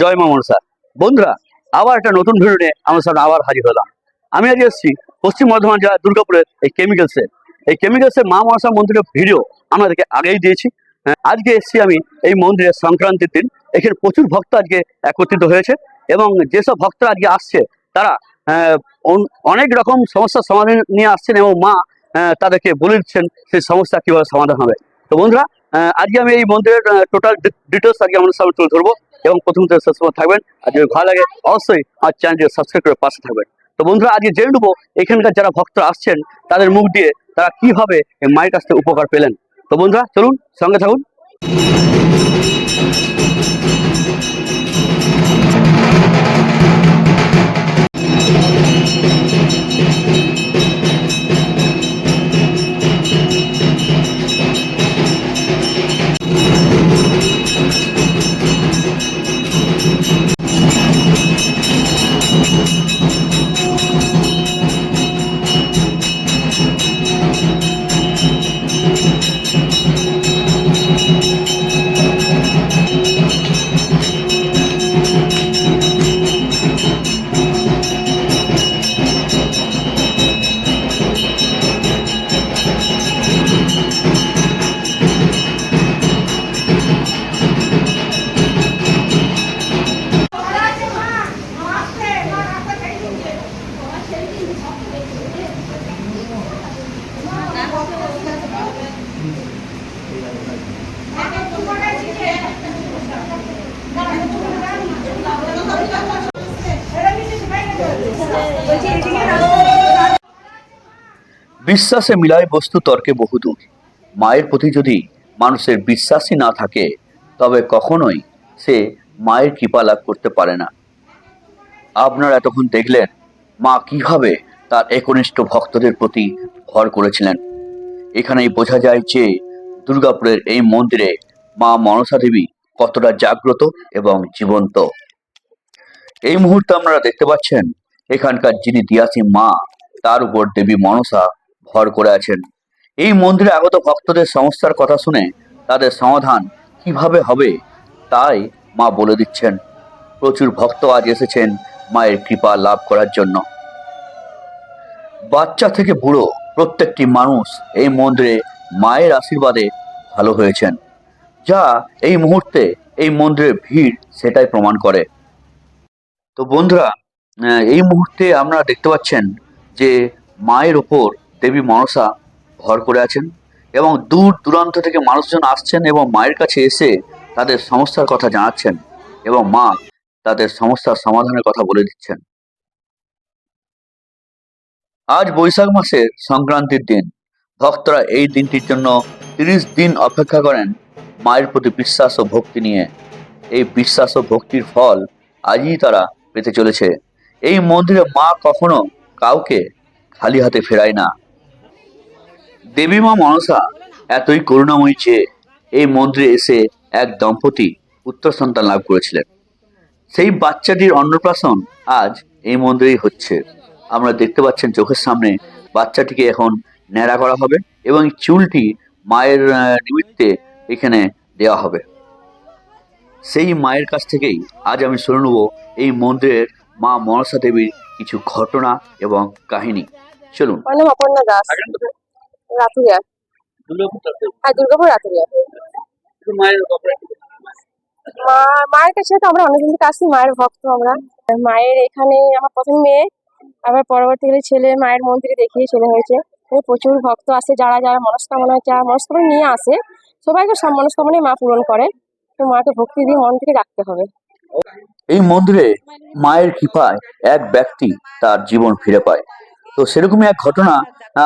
জয় মা মনসা। বন্ধুরা, আবার একটা নতুন ভিডিও নিয়ে আমার সামনে আবার হাজির হলাম। আমি আজ এসেছি পশ্চিম বর্ধমান জেলা দুর্গাপুরের এই কেমিক্যালসে এই কেমিক্যালসের মা মনসা মন্দিরের ভিডিও আপনাদেরকে আগেই দিয়েছি। হ্যাঁ, আজকে এসেছি আমি এই মন্দিরের সংক্রান্তির দিন। এখানে প্রচুর ভক্ত আজকে একত্রিত হয়েছে এবং যেসব ভক্তরা আজকে আসছে তারা অন- অনেক রকম সমস্যার সমাধান নিয়ে আসছেন এবং মা তাদেরকে বলে দিচ্ছেন সেই সমস্যা কীভাবে সমাধান হবে। তো বন্ধুরা আজকে আমি এই মন্দিরের টোটাল ডিটেলস আজকে আমাদের সামনে তুলে ধরবো এবং প্রথম থেকে পর্যন্ত থাকবেন। আর যদি ভালো লাগে অবশ্যই আমার চ্যানেলটি সাবস্ক্রাইব করে পাশে থাকবেন। তো বন্ধুরা, আজকে জেনে নেব এখানকার যারা ভক্তরা আসছেন, তাদের মুখ দিয়ে তারা কীভাবে মায়ের কাছ থেকে উপকার পেলেন। তো বন্ধুরা, চলুন, সঙ্গে থাকুন। বিশ্বাসে মিলায় বস্তু তর্কে বহুদূর। মায়ের প্রতি যদি মানুষের বিশ্বাসই না থাকে, তবে কখনোই সে মায়ের কৃপা লাভ করতে পারে না। আপনারা এতক্ষণ দেখলেন, মা কীভাবে তার একনিষ্ঠ ভক্তদের প্রতি ভর করেছিলেন। এখানেই বোঝা যায় যে দুর্গাপুরের এই মন্দিরে মা মনসা দেবী কতটা জাগ্রত এবং জীবন্ত। এই মুহূর্তে আপনারা দেখতে পাচ্ছেন, এখানকার যিনি দিয়াসী মা, তার উপর দেবী মনসা ভর করে আছেন। এই মন্দিরে আগত ভক্তদের সমস্যার কথা শুনে তাদের সমাধান কীভাবে হবে, তাই মা বলে দিচ্ছেন। প্রচুর ভক্ত আজ এসেছেন মায়ের কৃপা লাভ করার জন্য। বাচ্চা থেকে বুড়ো প্রত্যেকটি মানুষ এই মন্দিরে মায়ের আশীর্বাদে ভালো হয়েছেন। যা এই মুহূর্তে এই মন্দিরের ভিড় সেটাই প্রমাণ করে। তো বন্ধুরা এই মুহূর্তে আমরা দেখতে পাচ্ছেন যে মায়ের ওপর দেবী মনসা ভর করে আছেন এবং দূর দূরান্ত থেকে মানুষজন আসছেন এবং মায়ের কাছে এসে তাদের সমস্যার কথা জানাচ্ছেন এবং মা তাদের সমস্যার সমাধানের কথা বলে দিচ্ছেন। আজ বৈশাখ মাসের সংক্রান্তির দিন। ভক্তরা এই দিনটির জন্য তিরিশ দিন অপেক্ষা করেন মায়ের প্রতি বিশ্বাস ও ভক্তি নিয়ে। এই বিশ্বাস ও ভক্তির ফল আজই তারা পেতে চলেছে। এই মন্দিরে মা কখনো কাউকে খালি হাতে ফেরায় না। দেবী মা মনসা এতই করুণাময়ী যে এই মন্দিরে এসে এক দম্পতি পুত্র সন্তান লাভ করেছিলেন। সেই বাচ্চাটির অন্নপ্রাশন আজ এই মন্দিরেই হচ্ছে। আমরা দেখতে পাচ্ছেন চোখের সামনে বাচ্চাটিকে এখন ন্যাড়া করা হবে এবং চুলটি মায়ের নিমিত্তে এখানে দেওয়া হবে। সেই মায়ের কাছ থেকেই আজ আমি শুনে নেব এই মন্দিরের মা মনসা দেবীর কিছু ঘটনা এবং কাহিনী। চলুন। দাস। রাতুরিয়া। হ্যাঁ দুর্গাপুর রাতুরিয়া। মা, মায়ের কাছে তো আমরা অনেকদিন থেকে আসি, মায়ের ভক্ত আমরা। মায়ের এখানে আমার প্রথম মেয়ে, আবার পরবর্তীকালে ছেলে, মায়ের মন্দিরে দেখিয়ে ছেলে হয়েছে। প্রচুর ভক্ত আসে যারা যারা মনস্কামনা চায়, মনস্কামনা নিয়ে আসে। সবাইকে সব মনস্কামনাই মা পূরণ করে। তো মাকে ভক্তি দিয়ে মন থেকে রাখতে হবে। এই মন্দিরে মায়ের কৃপায় এক ব্যক্তি তার জীবন ফিরে পায়। তো সেরকমই এক ঘটনা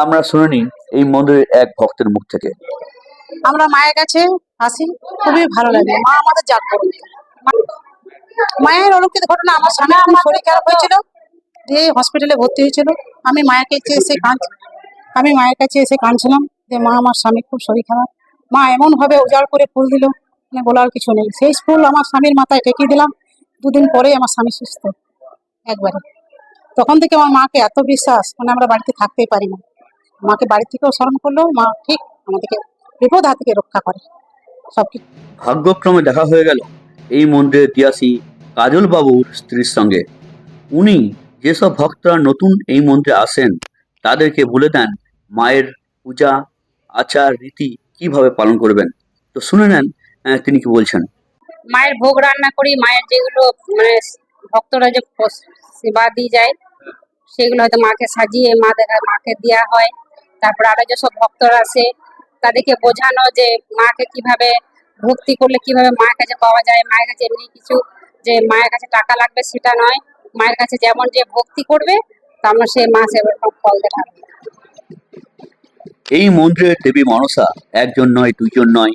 আমরা শুনে নিই। এই মন্দিরের এক ভক্তের মুখ থেকে। আমরা মায়ের কাছে আসি, খুবই ভালো লাগে। মা আমাদের জাগ্রত মা- মায়ের অলৌকিক ঘটনা, আমার স্বামী শরীর খারাপ হয়েছিল দিয়ে হসপিটালে ভর্তি হয়েছিল। আমি মায়ের কাছে এসে কাঁদ আমি মায়ের কাছে এসে কাঁদছিলাম যে মা, আমার স্বামী খুব শরীর খারাপ। মা এমন ভাবে উজাড় করে ফুল দিল মানে বলার কিছু নেই। সেই ফুল আমার স্বামীর মাথায় টেকিয়ে দিলাম। দুদিন পরেই আমার স্বামী সুস্থ, একবারে। তখন থেকে আমার মাকে এত বিশ্বাস মানে আমরা বাড়িতে থাকতেই পারি না। মাকে বাড়ি থেকেও স্মরণ করলেও মা ঠিক আমাদেরকে বিপদ হাত থেকে রক্ষা করে। সব ভাগ্যক্রমে দেখা হয়ে গেল এই মন্দিরের ইতিহাসী কাজল বাবুর স্ত্রীর সঙ্গে। উনি যেসব ভক্তরা নতুন এই মন্দিরে আসেন তাদেরকে বলে দেন মায়ের পূজা আচার রীতি কীভাবে পালন করবেন। তো শুনে নেন আহ, তিনি কি বলছেন। মায়ের ভোগ রান্না করি মায়ের যেগুলো মানে ভক্তরা যে সেবা দিয়ে যায় সেগুলো হয়তো মাকে সাজিয়ে মা দেখা মাকে দেওয়া হয়। তারপর আরও যেসব ভক্তরা আসে তাদেরকে বোঝানো যে মাকে কীভাবে ভক্তি করলে কীভাবে মায়ের কাছে পাওয়া যায়, মায়ের কাছে এমনি কিছু যে মায়ের কাছে টাকা লাগবে সেটা নয়, মায়ের কাছে যেমন যে ভক্তি করবে, তেমন সে মা সেরকম ফল দেখাবে এই মন্দিরের দেবী মনসা একজন নয়, দুইজন নয়,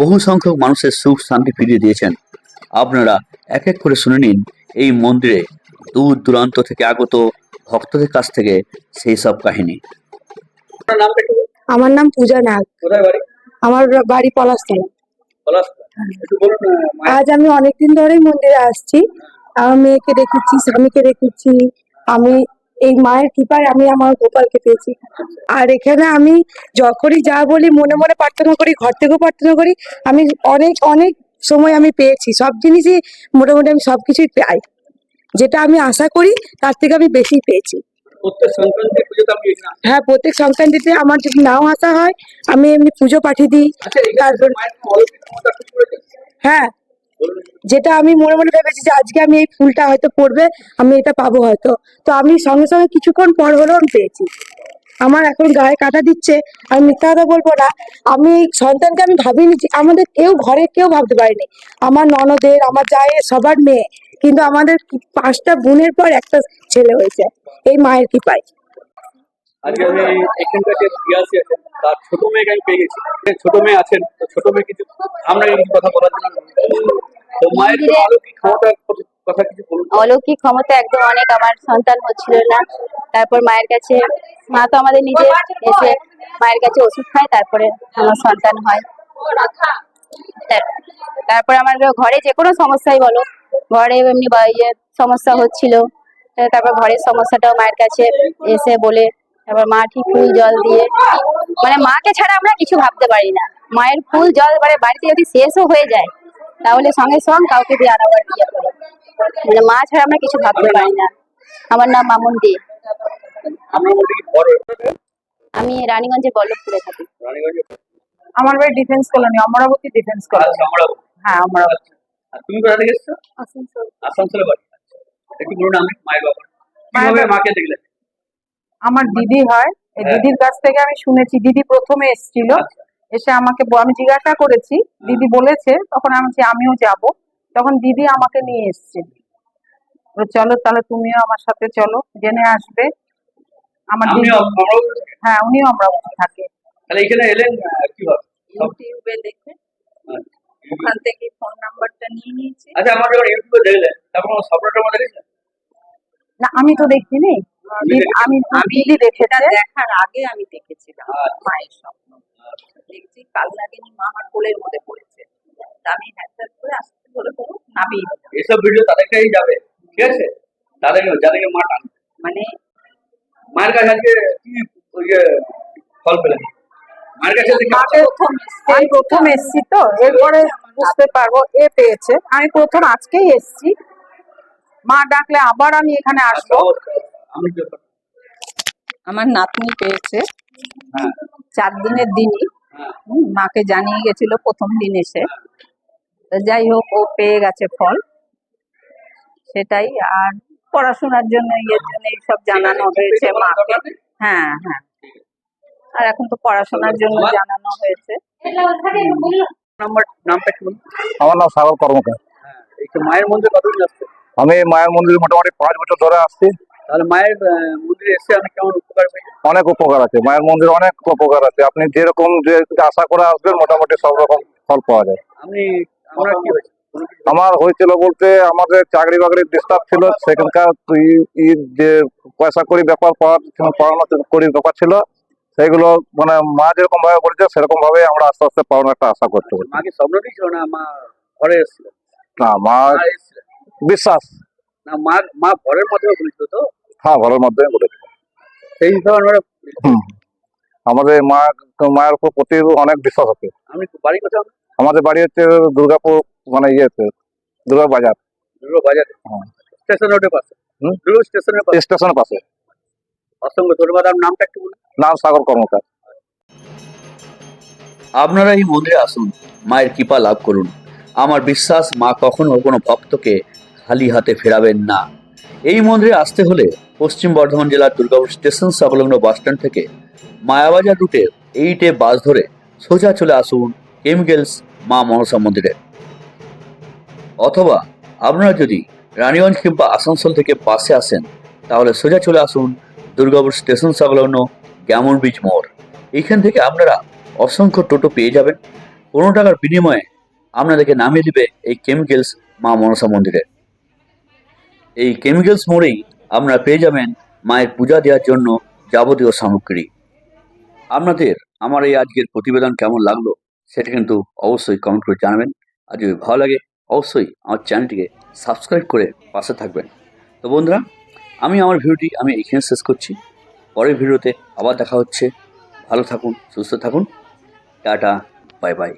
বহু সংখ্যক মানুষের সুখ শান্তি ফিরিয়ে দিয়েছেন। আপনারা এক এক করে শুনে নিন, এই মন্দিরে দূর দূরান্ত থেকে আগত ভক্তদের কাছ থেকে সেই সব কাহিনী। আমার নাম পূজা নাগ। আমার বাড়ি পলাশতলা। আজ আমি অনেকদিন ধরেই মন্দিরে আসছি। আমার মেয়েকে রেখেছি স্বামীকে রেখেছি আমি এই মায়ের কৃপায় আমি আমার গোপালকে পেয়েছি। আর এখানে আমি যখনই যা বলি মনে মনে প্রার্থনা করি ঘর থেকেও প্রার্থনা করি আমি অনেক অনেক সময় আমি পেয়েছি। সব জিনিসই মোটামুটি আমি সবকিছুই পাই। যেটা আমি আশা করি তার থেকে আমি বেশি পেয়েছি। হ্যাঁ প্রত্যেক সংক্রান্তিতে আমার যদি নাও আসা হয় আমি এমনি পুজো পাঠিয়ে দিই। আচ্ছা তারপর? হ্যাঁ যেটা আমি মনে মনে ভেবেছি যে আজকে আমি এই ফুলটা হয়তো পড়বে আমি এটা পাবো হয়তো। তো আমি সঙ্গে সঙ্গে কিছুক্ষণ পর হলেও আমি পেয়েছি। আমার এখন গায়ে কাটা দিচ্ছে আমি মিথ্যা কথা বলব না। আমি সন্তানকে আমি ভাবিনি যে আমাদের কেউ ঘরে কেউ ভাবতে পারেনি। আমার ননদের আমার জায়ের সবার মেয়ে। কিন্তু আমাদের পাঁচটা বোনের পর একটা ছেলে হয়েছে এই মায়ের কৃপায়। আজকে আমি এখানকার যে বিয়াসি আছেন তার ছোট মেয়েকে আমি পেয়ে গেছি। ছোট মেয়ে আছেন ছোট মেয়ে কিছু আমরা কিছু কথা বলার জন্য তো মায়ের অলৌকিক ক্ষমতার কথা- কথা কিছু বলুন অলৌকিক ক্ষমতা একদম অনেক আমার সন্তান হচ্ছিল না। তারপর মায়ের কাছে মা তো আমাদের নিজে এসে মায়ের কাছে ওষুধ খায় তারপরে আমার সন্তান হয়। তারপর আমার ঘরে যে কোনো সমস্যাই বলো ঘরে এমনি ইয়ে সমস্যা হচ্ছিল। তারপর ঘরের সমস্যাটাও মায়ের কাছে এসে বলে তারপর মা ঠিক ফুল জল দিয়ে মানে মাকে ছাড়া আমরা কিছু ভাবতে পারি না। মায়ের ফুল জল মানে বাড়িতে যদি শেষও হয়ে যায় তাহলে সঙ্গে সঙ্গে কাউকে দিয়ে আনাবার ইয়ে করি মানে মা ছাড়া আমরা কিছু ভাবতে পারি না। আমার নাম মামুন দে। আমি রানীগঞ্জে বল্লভপুরে থাকি। আমার বাড়ি ডিফেন্স কলোনি অমরাবতী ডিফেন্স আচ্ছা আমরা হ্যাঁ অমরাবতী। আর তুমি কোথা থেকে এসছো? আসানসোলে। বাড়ি। আচ্ছা। একটু বলুন আমি মায়ের বাবা। কীভাবে মাকে দেখলেন আমার দিদি হয়। এই হ্যাঁ। দিদির কাছ থেকে আমি শুনেছি দিদি প্রথমে এসেছিল। আচ্ছা। এসে আমাকে আমি জিজ্ঞাসা করেছি দিদি বলেছে তখন আমি আমিও যাব। তখন দিদি আমাকে নিয়ে এসছে। চলো তাহলে তুমিও আমার সাথে চলো জেনে আসবে। আমার দিদি হ্যাঁ উনিও আমরা থাকে। তাহলে এখানে এলেন কীভাবে? ইউটিউবে দেখে। ওখান থেকে ফোন নাম্বারটা নিয়ে নিয়েছি। আচ্ছা আমার যখন ইউটিউবে দেখলেন তারপর আমার স্বপ্নটার মধ্যে দেখেছেন? না আমি তো দেখিনি। আমি দিদি দেখেছে। দেখার আগে আমি দেখেছিলাম আচ্ছা। মায়ের স্বপ্ন। দেখছি কাল নাগিনী মা আমার কোলের মধ্যে পড়েছে। তা আমি হ্যাঁ করে আসতে বলে বলো নামিয়ে। এসব ভিডিও তাদেরকেই যাবে ঠিক আছে? তাদের যাদেরকে মা টান মানে মায়ের কাছে আজকে কি ওই ফল পেলেন? আমি প্রথম এসছি তো এরপরে বুঝতে পারব এ পেয়েছে। আমি প্রথম আজকেই এসছি। মা ডাকলে আবার আমি এখানে আসব। আমার নাতনি পেয়েছে। হ্যাঁ। চার দিনের দিনই। হ্যাঁ। মাকে জানিয়ে গেছিল প্রথম দিন এসে। যাই হোক ও পেয়ে গেছে ফল। সেটাই আর পড়াশোনার জন্য ইয়ের জন্য এইসব জানানো হয়েছে মাকে। হ্যাঁ হ্যাঁ। আর এখন তো পড়াশোনার জন্য জানানো হয়েছে। নাম্বার নামটা কি আমার নাম সাগর কর্মকার। হ্যাঁ মায়ের মন্দিরে কতদিন আসছে আমি মায়ের মন্দিরে মোটামুটি পাঁচ বছর ধরে আসছি। তাহলে মায়ের মন্দিরে এসে আমি কেমন উপকার পেয়েছি? অনেক উপকার আছে। মায়ের মন্দিরে অনেক উপকার আছে। আপনি যেরকম যে আশা করে আসবেন মোটামুটি সব রকম ফল পাওয়া যায়। আমরা কি হয়েছিল বলতে আমাদের চাকরি বাকরির ডিস্টার্ব ছিল। সেখানকার যে পয়সা করি ব্যাপার পাওয়ার পড়ানো করি ব্যাপার ছিল। সেইগুলো মানে মা যেরকম ভাবে বলেছে সেরকম ভাবে আমরা আস্তে আস্তে পাওয়ার একটা আশা করতে পারি মাকে স্বপ্ন দিয়েছিল না মা ঘরে এসেছিল? না মা বিশ্বাস। না মা মা ঘরের মাধ্যমে বলেছিল তো? হ্যাঁ ঘরের মাধ্যমে বলেছে সেই হিসাবে আমরা আমাদের মা মায়ের উপর প্রতি অনেক বিশ্বাস আছে। আমি বাড়ি কোথাও আমাদের বাড়ি হচ্ছে দুর্গাপুর মানে ইয়েতে দুর্গা বাজার দুর্গা বাজারে হ্যাঁ। স্টেশন রোডের পাশে। স্টেশনের পাশে। স্টেশনের পাশে। অসংখ্য ধন্যবাদ। আপনার নামটা একটু বলুন। নাম সাগর কর্মকার। আপনারা এই মন্দিরে আসুন মায়ের কৃপা লাভ করুন। আমার বিশ্বাস মা কখনো কোনো ভক্তকে খালি হাতে ফেরাবেন না। এই মন্দিরে আসতে হলে পশ্চিম বর্ধমান জেলার দুর্গাপুর স্টেশন সংলগ্ন বাসস্ট্যান্ড থেকে মায়াবাজার রুটের এইটে বাস ধরে সোজা চলে আসুন কেমিক্যালস মা মনসা মন্দিরে। অথবা আপনারা যদি রানীগঞ্জ কিংবা আসানসোল থেকে বাসে আসেন তাহলে সোজা চলে আসুন দুর্গাপুর স্টেশন সংলগ্ন গ্যামন ব্রিজ মোড়। এইখান থেকে আপনারা অসংখ্য টোটো পেয়ে যাবেন। পনেরো টাকার বিনিময়ে আপনাদেরকে নামিয়ে দিবে এই কেমিক্যালস মা মনসা মন্দিরে। এই কেমিক্যালস মোড়েই আপনারা পেয়ে যাবেন মায়ের পূজা দেওয়ার জন্য যাবতীয় সামগ্রী। আপনাদের আমার এই আজকের প্রতিবেদন কেমন লাগল সেটা কিন্তু অবশ্যই কমেন্ট করে জানাবেন। আর যদি ভালো লাগে, অবশ্যই আমার চ্যানেলটিকে সাবস্ক্রাইব করে পাশে থাকবেন। তো বন্ধুরা আমি আমার ভিডিওটি আমি এইখানে শেষ করছি। পরের ভিডিওতে আবার দেখা হচ্ছে। ভালো থাকুন, সুস্থ থাকুন। Tata, bye bye.